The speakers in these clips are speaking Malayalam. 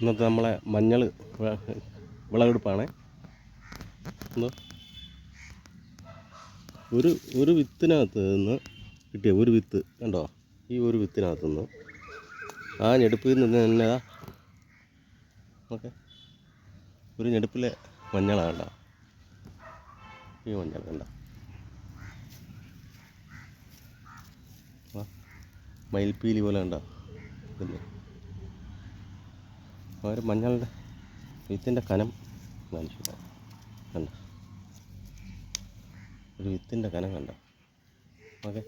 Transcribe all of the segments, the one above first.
ഇന്നത്തെ നമ്മളെ മഞ്ഞൾ വിളവെടുപ്പാണ്. ഒരു ഒരു വിത്തിനകത്ത് നിന്ന് കിട്ടിയ ഒരു വിത്ത് കണ്ടോ? ഈ ഒരു വിത്തിനകത്ത് നിന്ന് ആ ഞെടുപ്പിൽ നിന്ന് തന്നെ ഓക്കെ ഒരു ഞെടുപ്പിലെ മഞ്ഞളാണ് കണ്ടോ? ഈ മഞ്ഞൾ കണ്ടോ? മയിൽപ്പീലി പോലെ കണ്ടോ? പിന്നെ ആ മഞ്ഞളുടെ വിത്തിന്റെ കനം കാണിച്ചു കണ്ട? ഒരു വിത്തിന്റെ കനം കണ്ട? ഓക്കെ.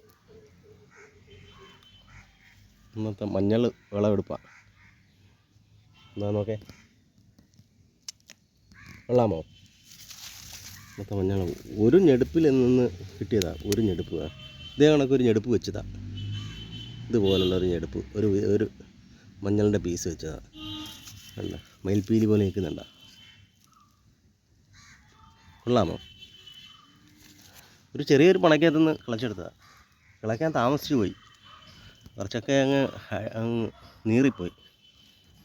ഇന്നത്തെ മഞ്ഞൾ വിളവെടുപ്പാണ് എന്താ നോക്കേ. വെള്ളാമോ ഇന്നത്തെ മഞ്ഞൾ ഒരു ഞെടുപ്പിൽ നിന്ന് കിട്ടിയതാ. ഒരു ഞെടുപ്പ്. ഇതേ കണക്ക് ഒരു ഞെടുപ്പ് വെച്ചതാ. ഇതുപോലുള്ള ഒരു ഞെടുപ്പ്. ഒരു ഒരു മഞ്ഞളിന്റെ പീസ് വെച്ചതാ. കണ്ട മയിൽപ്പീലി പോലെ നിൽക്കുന്നുണ്ട? കൊള്ളാമോ? ഒരു ചെറിയൊരു പണക്കകത്തു നിന്ന് കിളച്ചെടുത്തതാണ് കിളയ്ക്കാൻ താമസിച്ചു പോയി. കുറച്ചൊക്കെ അങ്ങ് അങ്ങ് നീറിപ്പോയി.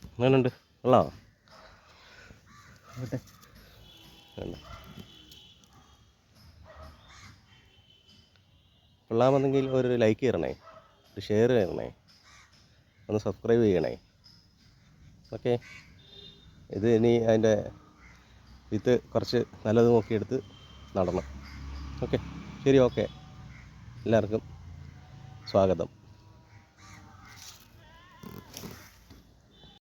അങ്ങനെയുണ്ട് കൊള്ളാമോ. വേണ്ട. കൊള്ളാമെന്നെങ്കിൽ ഒരു ലൈക്ക് ചെയ്യണേ ഒരു ഷെയർ ചെയ്യണേ ഒന്ന് സബ്സ്ക്രൈബ് ചെയ്യണേ. ഓക്കെ ഇത് ഇനി അതിന്റെ വിത്ത് കുറച്ച് നല്ലത് നോക്കിയെടുത്ത് നടണം. ഓക്കെ. ശരി ഓക്കെ. എല്ലാവർക്കും സ്വാഗതം.